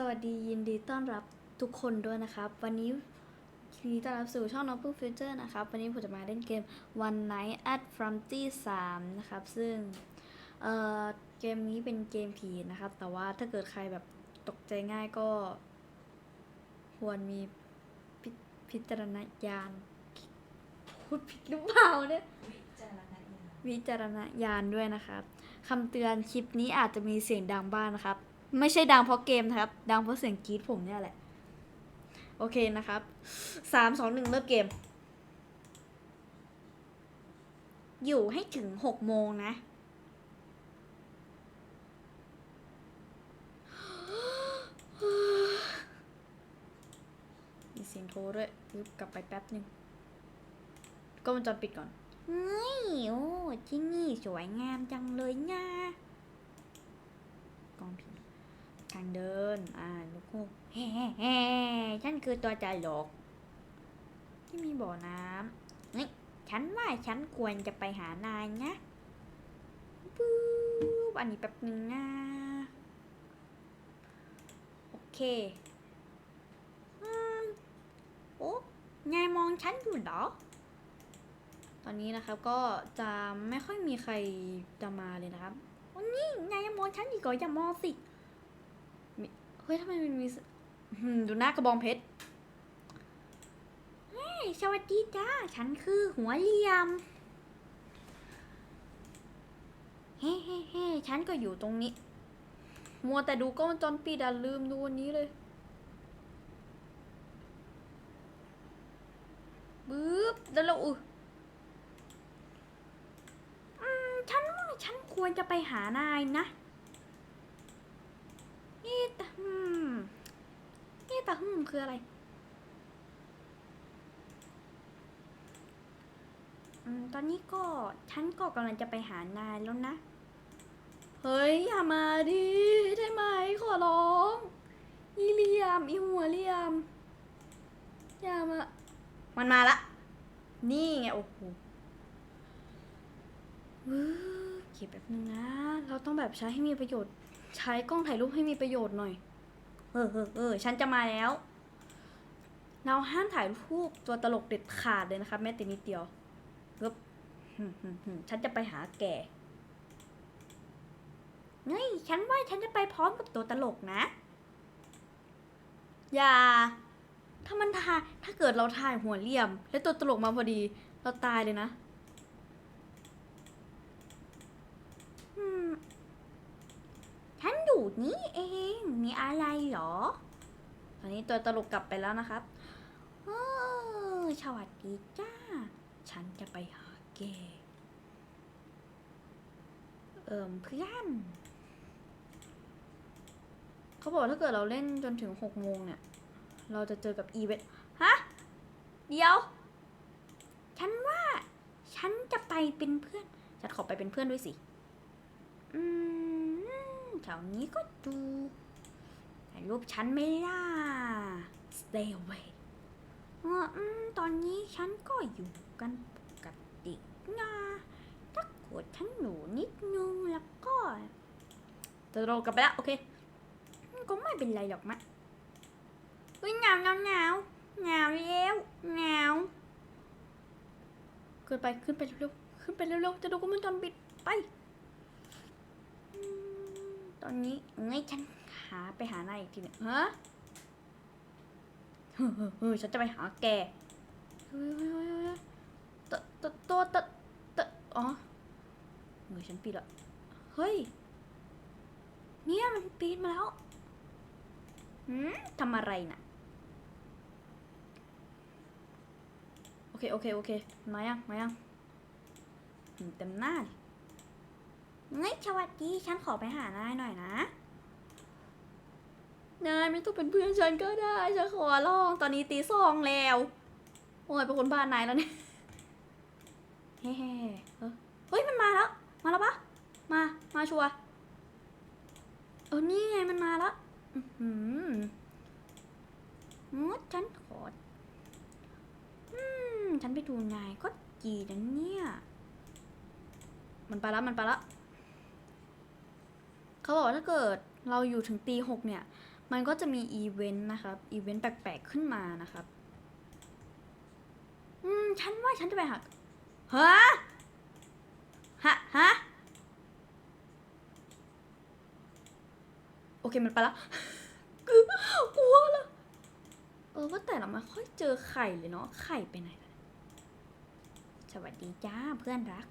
สวัสดียินดีต้อนรับทุกคนด้วยนะครับ วันนี้ยินดีต้อนรับสู่ช่องน้องพึ่งฟิวเจอร์นะครับ วันนี้ผมจะมาเล่นเกม One Night at Fronty 3 นะครับ ซึ่งเอ่อเกมนี้เป็นเกมผีนะครับ แต่ว่าถ้าเกิดใครแบบตกใจง่ายก็ ควรมีพิพิจารณญาณพูดผิดหรือเปล่าเนี่ยวิจารณญาณวิจารณญาณด้วยนะครับคำเตือนคลิปนี้อาจจะมีเสียงดังบ้างนะครับ ไม่ใช่ดังเพราะเกมนะครับ ดังเพราะเสียงกรี๊ดผมเนี่ยแหละ โอเคนะครับสามสองหนึ่งเริ่มเกม อยู่ให้ถึงหกโมงนะมีเสียงโทรด้วยปึ๊บกลับไปแป๊บหนึ่งก็มันจรปิดก่อนเฮ้ยโอ้ที่นี่สวยงามจังเลยนะกองผีทางเดิน อ่าลูกคู่แฮ่แฮ่แฉันคือตัวจ่าหลอกที่มีบ่อน้ำนี่ฉันว่าฉันควรจะไปหานายนะปุ๊บอันนี้แป๊บนึงนะโอเคอืมโอ้นายมองฉันอยู่เหรอ ตอนนี้นะครับก็จะไม่ค่อยมีใครจะมาเลยนะครับวันนี้นายยังมองฉันอีกเหรออย่ามองสิ เฮ้ยทำไมมันมีดูหน้ากระบองเพชรเฮ้ยสวัสดีจ้า ฉันคือหัวเหลี่ยม เฮ้เฮ้เฮ้ฉันก็อยู่ตรงนี้ มัวแต่ดูกล้องวงจรปิดอะลืมดูวันนี้เลยปึ๊บแล้วเราอือฉัน ฉันควรจะไปหานายนะ นี่ต่อืมนี่แต่หืมคืออะไรอตอนนี้ก็ฉันก็กำลังจะไปหานายแล้วนะ เฮ้ย อย่ามาดิได้ไหมขอร้อง อีเลียม อีหัวเลียม อย่ามา มันมาละ นี่ไง โอ้โหเก็บแบบนึงนะ เราต้องแบบใช้ให้มีประโยชน์ ใช้กล้องถ่ายรูปให้มีประโยชน์หน่อย เออเออเออฉันจะมาแล้ว เราห้ามถ่ายรูปตัวตลกเด็ดขาดเลยนะครับแม้แต่นิดเดียวกึบหึหึหึฉันจะไปหาแกเฮ้ยฉันว่าฉันจะไปพร้อมกับตัวตลกนะ อย่า ถ้ามันถ่ายถ้าเกิดเราถ่ายหัวเหลี่ยม แล้วตัวตลกมาพอดี เราตายเลยนะ อืม นอยู่นี่เอง มีอะไรเหรอ ตอนนี้ตัวตลกกลับไปแล้วนะครับเออสวัสดีจ้า ฉันจะไปหาแก เอิมเพื่อนเขาบอกถ้าเกิดเราเล่นจนถึงหกโมงเนี่ย เราจะเจอกับอีเวนต์ฮะ เดี๋ยว ฉันว่า ฉันจะไปเป็นเพื่อน ฉันขอไปเป็นเพื่อนด้วยสิ อืม แถวนี้ก็ดูถ่ายรูปฉันไม่ล่ะ stay away อืมตอนนี้ฉันก็อยู่กันปกตินะถ้ากดฉันหนูนิดนึงแล้วก็จะโรกลับไปแล้วโอเค ก็ไม่เป็นไรหรอกมะเฮ้ยหนาวหนาวหนาวหนาวแล้วหนาวขึ้นไปขึ้นไปเร็วๆขึ้นไปเร็วๆจะดูก็มันจอนปิดไป อนนี้ไงฉันหาไปหานายอีกทีนึงฮะเฮ้ยเฮ้ยเฮ้ยฉันจะไปหาแกเฮ้ยเฮ้ยเฮ้ยตัวตัวตัวตัวตัวอ๋อมือฉันปิดละเฮ้ย เนี่ยมันปีนมาแล้วหืมทำอะไรน่ะ โอเค โอเค โอเค มายัง มายังเต็มหน้าเลย เฮ้ยสวัสดีฉันขอไปหานายหน่อยนะ นายไม่ต้องเป็นเพื่อนฉันก็ได้ฉันขอร้องตอนนี้ตีสองแล้ว โอ้ยเป็นคนบ้านนายแล้วเนี่ยเฮ้เออเฮ้ยมันมาแล้ว มาแล้วปะมา มาชัวร์เออนี่ไงมันมาแล้วอือหืองดฉันขอ อืม ฉันไปดูนายก็จีนะเนี่ย มันไปแล้วมันไปแล้ว เขาบอกว่าถ้าเกิดเราอยู่ถึงตีหกเนี่ย มันก็จะมีอีเวนต์นะครับ อีเวนต์แปลกๆขึ้นมานะครับ อืม ฉันว่าฉันจะไปหาฮะฮะฮะโอเค มันไปแล้วกลัวละเออว่าแต่เราไม่ค่อยเจอไข่เลยเนาะ ไข่ไปไหนสวัสดีจ้าเพื่อนรัก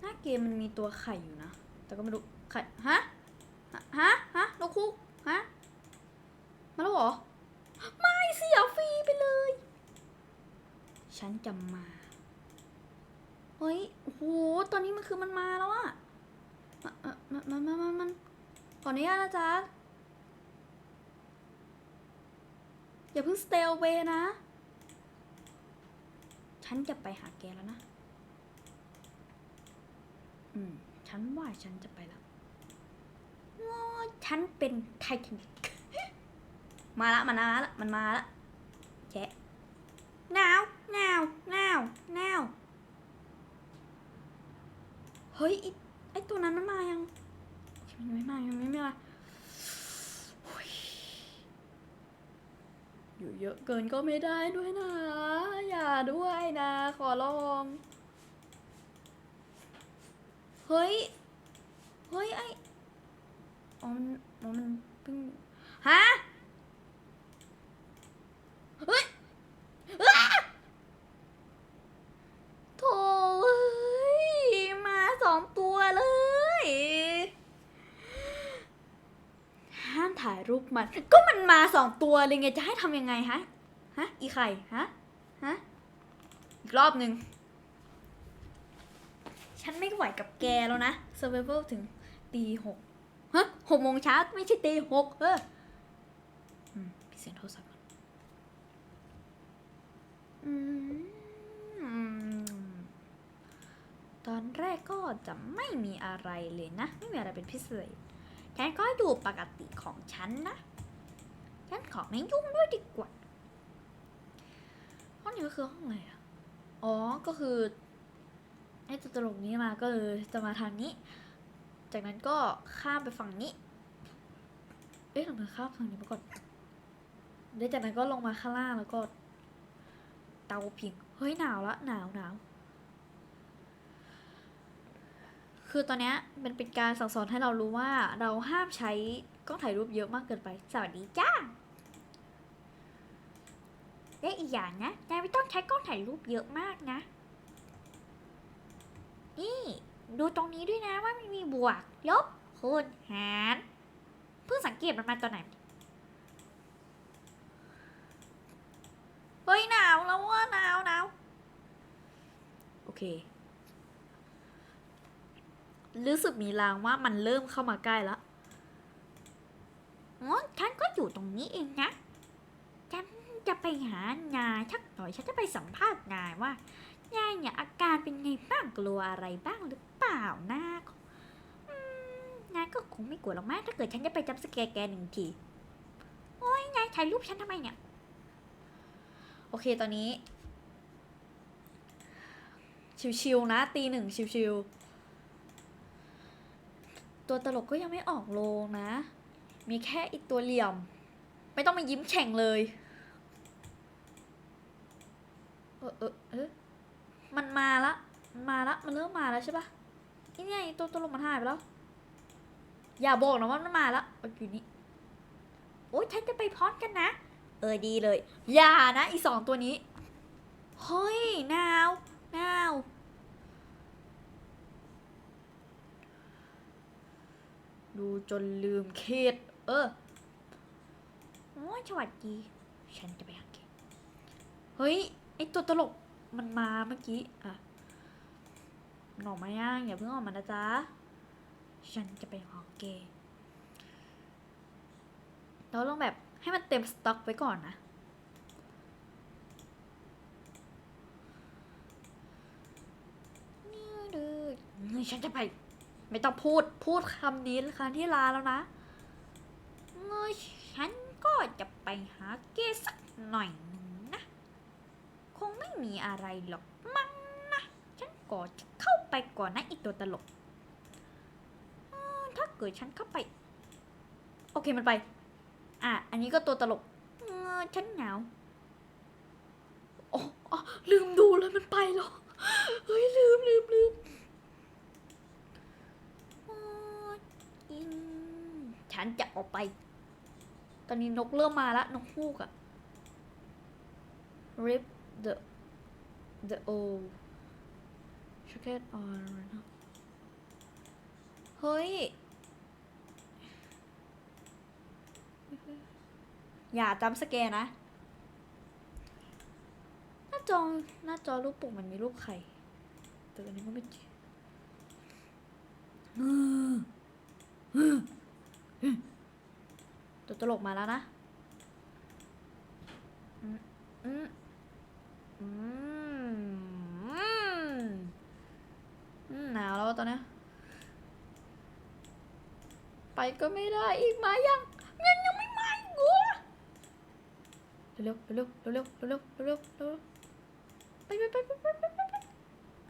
หน้า เกมมันมีตัวไข่อยู่นะ แต่ก็ไม่รู้ไข่ฮะ ฮะ ฮะนกคุกฮะ มาแล้วเหรอ ไม่เสียฟรีไปเลย ฉันจะมา เฮ้ยโอ้โห ตอนนี้มันคือมันมาแล้วอะมามามามามามันขออนุญาตนะจ๊ะ อย่าเพิ่ง stay away นะ ฉันจะไปหาแกแล้วนะ อืม ฉันว่าฉันจะไปล้วว้าฉันเป็นไททานิกมาละมันมาละมันมาละแจ๊ะหนาวหนาวหนาวหนาวเฮ้ยไอตัวนั้นมันมายังยังไม่มายังไม่มาอยู่เยอะเกินก็ไม่ได้ด้วยนะ อย่าด้วยนะ ขอร้อง เฮ้ย เฮ้ยไออ๋อมันอ๋อมันเพิ่งฮะเฮ้ยอ้าโถเอ้ยมาสองตัวเลย ห้ามถ่ายรูปมัน ก็มันมาสองตัวเลยไง จะให้ทำยังไงฮะ ฮะ อีไข่ ฮะ ฮะ อีกรอบหนึ่ง ฉันไม่ไหวกับแกแล้วนะ survival ถึงตีหกฮะหกโมงเช้าไม่ใช่ตีหกเออพี่เสียงโทรศัพท์อืมตอนแรกก็จะไม่มีอะไรเลยนะ ไม่มีอะไรเป็นพิเศษฉันก็อยู่ปกติของฉันนะ ฉันขอไม่ยุ่งด้วยดีกว่า ห้องนี้ก็คือห้องอะไรอะอ๋อ ก็คือ ไอ้ตัวตลกนี้มาก็เลยจะมาทางนี้ จากนั้นก็ข้ามไปฝั่งนี้ เอ๊ะทำไมข้ามฝั่งนี้มาก่อนเดี๋ยวจากนั้นก็ลงมาข้างล่างแล้วก็ เตาผิง เฮ้ยหนาวละหนาวหนาว คือตอนนี้มันเป็นการสั่งสอนให้เรารู้ว่าเราห้ามใช้กล้องถ่ายรูปเยอะมากเกินไป สวัสดีจ้าและอีกอย่างนะนายไม่ต้องใช้กล้องถ่ายรูปเยอะมากนะ นี่ ดูตรงนี้ด้วยนะว่ามันมีบวก ลบ คูณ หาร เพิ่งสังเกตมันมาตอนไหน เฮ้ยหนาวแล้วว่าหนาวหนาวโอเค รู้สึกมีลางว่ามันเริ่มเข้ามาใกล้แล้วอ๋อฉันก็อยู่ตรงนี้เองนะ ฉันจะไปหานายชักหน่อย ฉันจะไปสัมภาษณ์นายว่า ยายเนี่ยอาการเป็นไงบ้างกลัวอะไรบ้างหรือเปล่านะอืมนายก็คงไม่กลัวหรอกมั้งถ้าเกิดฉันจะไปจับสแกแกหนึ่งที โอ้ยนายถ่ายรูปฉันทำไมเนี่ย โอเคตอนนี้ ชิวๆนะ ตีหนึ่งชิวๆ ตัวตลกก็ยังไม่ออกโรงนะ มีแค่อีกตัวเหลี่ยม ไม่ต้องมายิ้มแฉ่งเลย เออเออเออ มันมาละมันมาละมันเริ่มมาแล้วใช่ปะไอ้เนี่ยไอ้ตัวตลกมันหายไปแล้ว อย่าบอกนะว่ามันมาละอยู่นี่โอ๊ยฉันจะไปพร้อมกันนะ เออดีเลย อย่านะอีสองตัวนี้เฮ้ยนาว นาว ดูจนลืมเคสเออโอ้ยสวัสดี ฉันจะไปหาเคสเฮ้ย ไอตัวตลก มันมาเมื่อกี้ อะมันออกมาย่างอย่าเพิ่งออกมานะจ๊ะ ฉันจะไปหาเกย์เราต้องแบบให้มันเต็มสต็อกไว้ก่อนนะนี่ฉันจะไป ไม่ต้องพูดพูดคำนี้ครั้งที่ลาแล้วนะเงยฉันก็จะไปหาเกย์สักหน่อย ไม่มีอะไรหรอกมั้งนะ ฉันก็จะเข้าไปก่อนนะอีกตัวตลก ถ้าเกิดฉันเข้าไป โอเคมันไป อะ อันนี้ก็ตัวตลกเออฉันหนาวโอ้อลืมดูเลยมันไปแล้ว เฮ้ย ลืมลืมลืมฉันจะออกไป ตอนนี้นกเริ่มมาล้วนกฮูกอะ rip the the old jacket on เฮ้ย อย่าจำสแกนนะ หน้าจอหน้าจอรูปปุ่มมันมีรูปไข่แต่อันนี้ก็ไม่จริงอืมอืมอืมตัวตลกมาแล้วนะ อืม อืมอืมอืมหนาวแล้วตอนนี้ไปก็ไม่ได้อีกมายังยังยังไม่มาอีกเหรอเร็วเร็วเร็วเร็วเร็วเร็วไปไปไปไปไปไป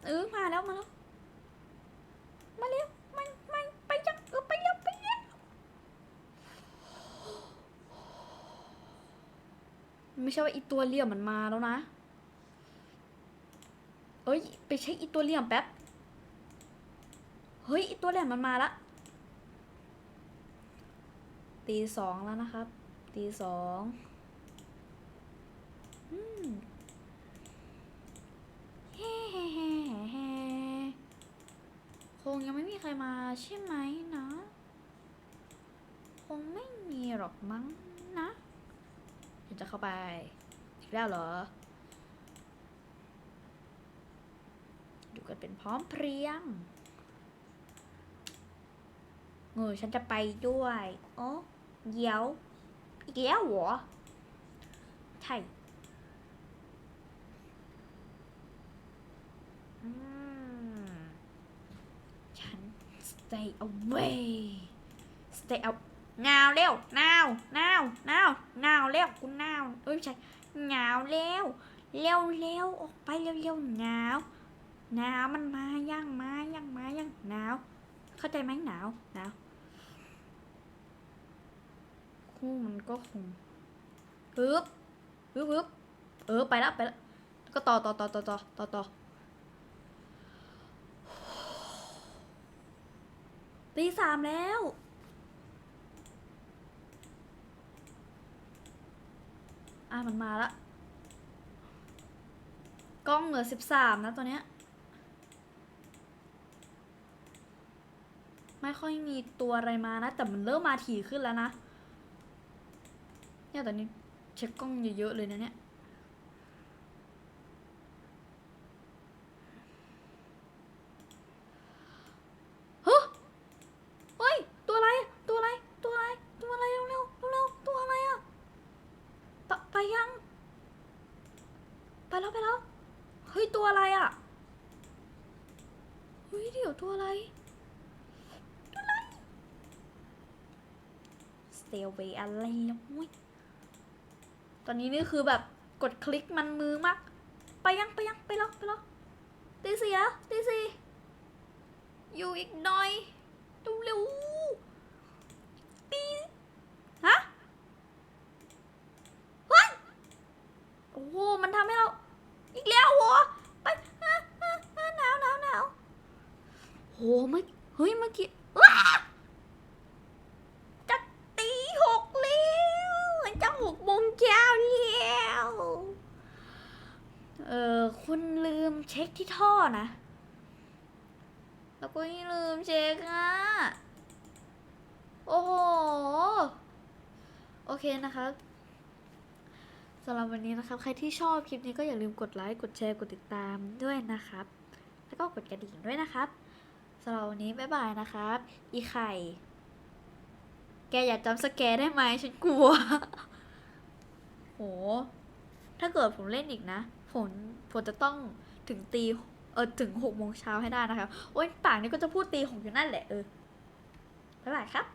เออมาแล้วมาแล้วมาเร็วมันมันไปยังเออไปยังไปยังไม่ใช่ว่าอีตัวเลี่ยมมันมาแล้วนะ เอ้ย ไปเช็คอีตัวเหลี่ยมแป๊บ เฮ้ย อีตัวเหลี่ยมมันมาละ ตีสองแล้วนะครับ ตีสองฮ้เฮ้เฮ้เฮ้เฮ้คงยังไม่มีใครมาใช่ไหมนะ คงไม่มีหรอกมั้งนะเดี๋ยวจะเข้าไป อีกแล้วเหรอ กันเป็นพร้อมเพรียงเออฉันจะไปด้วยโอ้เดี๋ยวอีกแล้วเหรอใช่ฉัน stay away stay out นาวเร็วนาว นาว นาว นาวเร็วกูนาว เอ้ยไม่ใช่หนาวเร็ว เร็วเร็วออกไปเร็วเร็วหนาว หนาวมันมายังมายังมายังหนาว เข้าใจไหมหนาวหนาวคู่มันก็คงปึ๊บปึ๊บปึ๊บเออไปแล้วไปแล้วก็ต่อต่อต่อต่อต่อต่อต่อตีสามแล้วอะมันมาละกล้องเหลือสิบสามนะตัวเนี้ย ไม่ค่อยมีตัวอะไรมานะ แต่มันเริ่มมาถี่ขึ้นแล้วนะ เนี่ยตอนนี้เช็คกล้องเยอะๆเลยนะเนี่ยเฮ้ยตัวอะไรตัวอะไรตัวอะไรตัวอะไรเร็วๆเร็วๆตัวอะไรอะไปไปยังไปแล้วไปแล้ว เฮ้ย ตัวอะไรอะเฮ้ย เดี๋ยวตัวอะไร a y away อะไรแล้วเว้ยตอนนี้นี่คือแบบกดคลิกมันมือมาก ไปยังไปยังไปแล้วไปแล้วตีสี่แล้วตีสี่อยู่อีกหน่อยเร็วเร็วตีฮะเฮ้ยโอ้โหมันทำให้เรา อีกแล้วเหไปหนาวหนาวหนาวโหเมื่อเฮ้ยเมื่อกี้ว้า จะตีหกแล้วจะหกโมงเช้าแล้ว เออคุณลืมเช็ค ที่ท่อนะ แล้วก็ยังลืมเช็คอะ โอ้โห โอเคนะครับสำหรับวันนี้นะครับ ใครที่ชอบคลิปนี้ก็อย่าลืมกดไลค์กดแชร์กดติดตามด้วยนะครับ แล้วก็กดกระดิ่งด้วยนะครับสำหรับวันนี้บ๊ายบายนะครับ อีไข่ แกอย่าจำสแกได้ไหมฉันกลัว โห ถ้าเกิดผมเล่นอีกนะ ผมผมจะต้อง ถึงตีเออถึงหกโมงเช้าให้ได้นะคะโอ๊ยปากนี่ก็จะพูดตีหกอยู่นั่นแหละเออบ๊ายบายครับ